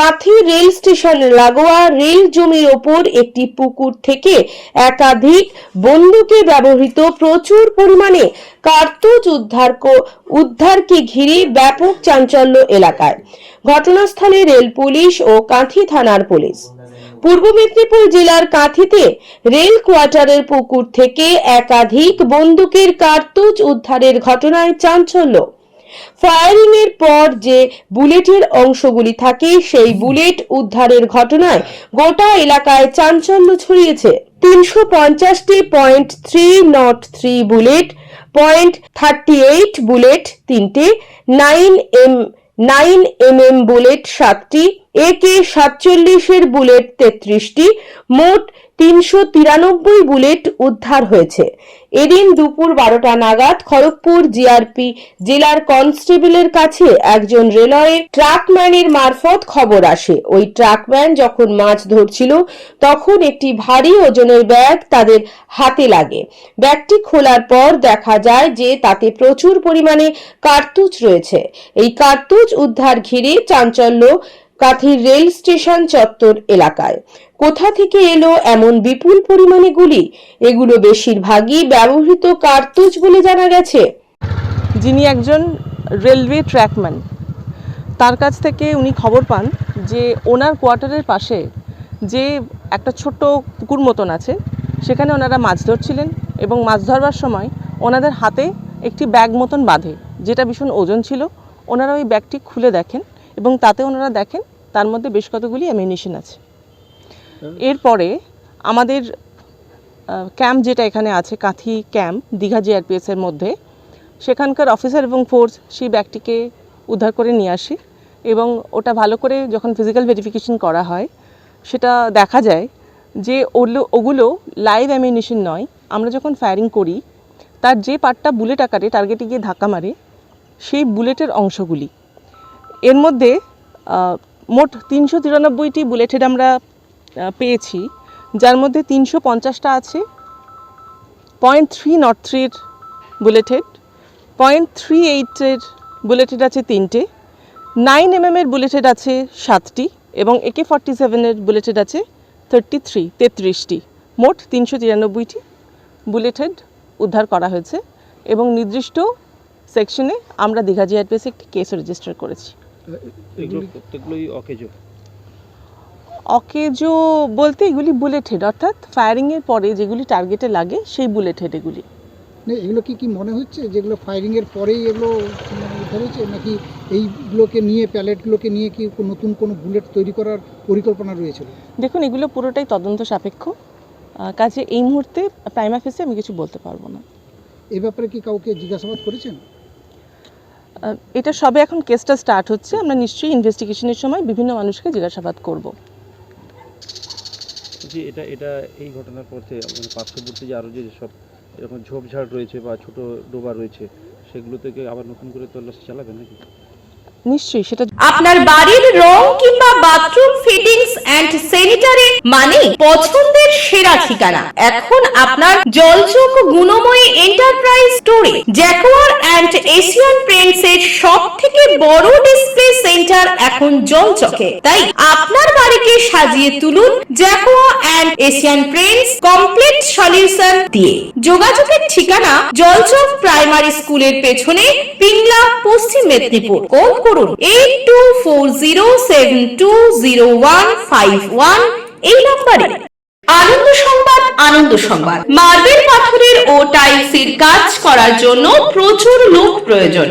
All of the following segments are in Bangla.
কাথি রেল স্টেশন লাগোয়া রেল জমির ওপর একটি পুকুর থেকে একাধিক বন্দুকে ব্যবহৃত প্রচুর পরিমাণে কার্তুজ উদ্ধার উদ্ধারকে ঘিরে ব্যাপক চাঞ্চল্য এলাকায়। ঘটনাস্থলে রেল পুলিশ ও কাঁথি থানার পুলিশ। পূর্ব মেদিনীপুর জেলার কাঁথিতে রেল কোয়ার্টারের পুকুর থেকে একাধিক বন্দুকের কার্তুজ উদ্ধারের ঘটনায় চাঞ্চল্য। ফায়ারিং এর পর যে বুলেটের অংশগুলি থাকে, সেই বুলেট উদ্ধারের ঘটনায় গোটা এলাকায় চাঞ্চল্য ছড়িয়েছে। তিনশো পঞ্চাশটি point three not three bullet point thirty eight bullet তিনটে nine M nine M M bullet সাতটি এ কে সাতচল্লিশের বুলেট তেত্রিশটি, মোট তিনশো তিরানব্বই বুলেট উদ্ধার হয়েছে। এদিন দুপুর বারোটা নাগাদ খড়গপুর জিআরপি জেলার কনস্টেবলের কাছে একজন রেলওয়ে ট্রাকম্যানের মারফত খবর আসে। ওই ট্রাকম্যান যখন মাছ ধরছিল, তখন একটি ভারী ওজনের ব্যাগ তাদের হাতে লাগে। ব্যাগটি খোলার পর দেখা যায় যে তাতে প্রচুর পরিমাণে কার্তুজ রয়েছে। এই কার্তুজ উদ্ধার ঘিরে চাঞ্চল্য কাথির রেল স্টেশন চত্বর এলাকায়। কোথা থেকে এলো এমন বিপুল পরিমাণে গুলি? এগুলো বেশিরভাগই ব্যবহৃত কার্তুজ বলে জানা গেছে। যিনি একজন রেলওয়ে ট্র্যাকম্যান, তার কাছ থেকে উনি খবর পান যে ওনার কোয়ার্টারের পাশে যে একটা ছোট্ট পুকুর মতন আছে, সেখানে ওনারা মাছ ধরছিলেন এবং মাছ ধরবার সময় ওনাদের হাতে একটি ব্যাগ মতন বাঁধে, যেটা ভীষণ ওজন ছিল। ওনারা ওই ব্যাগটি খুলে দেখেন। এবং তাতে ওনারা দেখেন তার মধ্যে বেশ কতগুলি অ্যামিনিশন আছে। এরপরে আমাদের ক্যাম্প যেটা এখানে আছে, কাঁথি ক্যাম্প দীঘা জিআরপিএসের মধ্যে, সেখানকার অফিসার এবং ফোর্স সেই ব্যাগটিকে উদ্ধার করে নিয়ে আসে এবং ওটা ভালো করে যখন ফিজিক্যাল ভেরিফিকেশন করা হয়, সেটা দেখা যায় যে ওগুলো ওগুলো লাইভ অ্যামিনেশন নয়। আমরা যখন ফায়ারিং করি, তার যে পার্টটা বুলেট আকারে টার্গেটে গিয়ে ধাক্কা মারে, সেই বুলেটের অংশগুলি। এর মধ্যে মোট তিনশো তিরানব্বইটি বুলেটেড আমরা পেয়েছি, যার মধ্যে তিনশো পঞ্চাশটা আছে পয়েন্ট থ্রি নট থ্রির বুলেটেড, পয়েন্ট থ্রি এইটের বুলেটেড আছে তিনটে, নাইন এম এর বুলেটেড আছে সাতটি, এবং একে ফর্টি সেভেনের বুলেটেড আছে থার্টি থ্রি, তেত্রিশটি। মোট তিনশো তিরানব্বইটি বুলেটেড উদ্ধার করা হয়েছে, এবং নির্দিষ্ট সেকশনে আমরা দীঘা জিআরপিএসে একটি কেসও রেজিস্টার করেছি। এগুলো প্রত্যেকগুলোই অকেজো। অকেজো বলতে এগুলি বুলেট হেড অর্থাৎ ফায়ারিংয়ের পরে যেগুলি টার্গেটে লাগে সেই বুলেট হেড এগুলি। না এগুলো কি কি মনে হচ্ছে যেগুলো ফায়ারিং এর পরেই এগুলো মানে হয়েছে নাকি এইগুলোকে নিয়ে প্যালেটগুলোকে নিয়ে কি নতুন কোনো বুলেট তৈরি করার পরিকল্পনা রয়েছিল দেখুন এগুলো পুরোটাই তদন্ত সাপেক্ষ। কাজে এই মুহূর্তে প্রাইমা ফেসে আমি কিছু বলতে পারব না। এ ব্যাপারে কি কাউকে জিজ্ঞাসাবাদ করেছেন? এটা সবে এখন কেসটা স্টার্ট হচ্ছে। আমরা নিশ্চয়ই ইনভেস্টিগেশনের সময় বিভিন্ন মানুষকে জিজ্ঞাসাবাদ করব। জি, এটা এটা এই ঘটনার পর থেকে পার্শ্ববর্তী যে আরও যে সব এরকম ঝোপঝাড় রয়েছে বা ছোট ডোবা রয়েছে, সেগুলো থেকে আবার নতুন করে তল্লাশি চালাবে নাকি? নিশ্চয়ই, সেটা আপনার বাড়ির রং কিংবা বাথরুম ফিটিংস এন্ড স্যানিটারি মানে পছন্দের সেরা ঠিকানা। এখন আপনার এন্টারপ্রাইজ স্টোরে জ্যাকোয়ার এন্ড এশিয়ান এর বড় ডিসপ্লে সেন্টার এখন জলচকে। তাই আপনার বাড়িকে সাজিয়ে তুলুন Jaquar and Asian Paints complete solution দিয়ে। যোগাযোগের ঠিকানা জলচক প্রাইমারি স্কুলের পেছনে, পিংলা, পশ্চিম মেদিনীপুর। কোড করুন। Eight two four zero seven two zero one five one এই নম্বরে। আনন্দ সংবাদ আনন্দ সংবাদ। মার্বেল পাথরের ও টাইলসের কাজ করার জন্য প্রচুর লোক প্রয়োজন।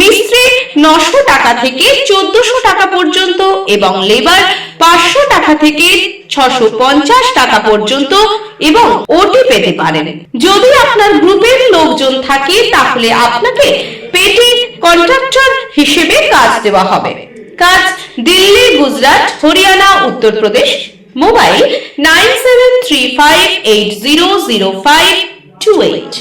মিস্ত্রি নশো টাকা থেকে চোদ্দশো টাকা পর্যন্ত এবং লেবার পাঁচশো টাকা থেকে ছশো পঞ্চাশ টাকা পর্যন্ত এবং ওটি পেতে পারেন। যদি আপনার গ্রুপের লোকজন থাকে, তাহলে আপনাকে পেটি কন্ট্রাক্টর হিসেবে কাজ দেওয়া হবে। কাজ Delhi, Gujarat, Haryana, Uttar Pradesh, mobile nine seven three five eight zero zero five two eight.